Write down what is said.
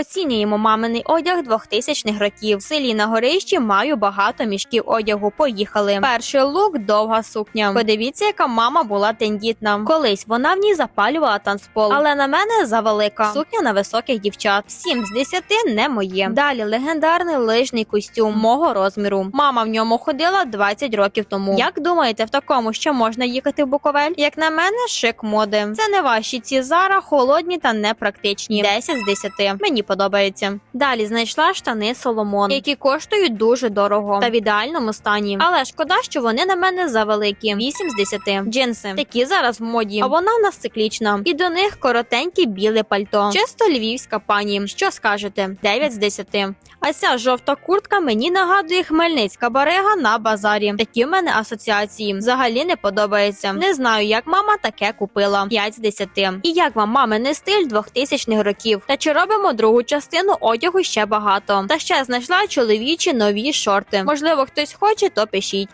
Оцінюємо маминий одяг 2000-х років. В селі на горищі маю багато мішків одягу. Поїхали. Перший лук довга сукня. Подивіться, яка мама була тендітна. Колись вона в ній запалювала танцпол, але на мене завелика. Сукня на високих дівчат. 7 з 10 не моє. Далі легендарний лижний костюм мого розміру. Мама в ньому ходила 20 років тому. Як думаєте, в такому ще можна їхати в Буковель? Як на мене, шик моди. Це не ваші ці зара, холодні та непрактичні. 10 з 10. Мені подобається. Далі знайшла штани Соломон, які коштують дуже дорого та в ідеальному стані. Але шкода, що вони на мене завеликі. 8 з 10. Джинси такі зараз в моді, а вона в нас циклічна. І до них коротеньке біле пальто. Чисто львівська пані. Що скажете? 9 з 10. А ця жовта куртка мені нагадує хмельницька барига на базарі. Такі в мене асоціації. Взагалі не подобається. Не знаю, як мама таке купила. 5 з 10. І як вам маминий стиль 2000-х років? Та чи робимо другу частину одягу ще багато? Та ще знайшла чоловічі нові шорти. Можливо, хтось хоче, то пишіть.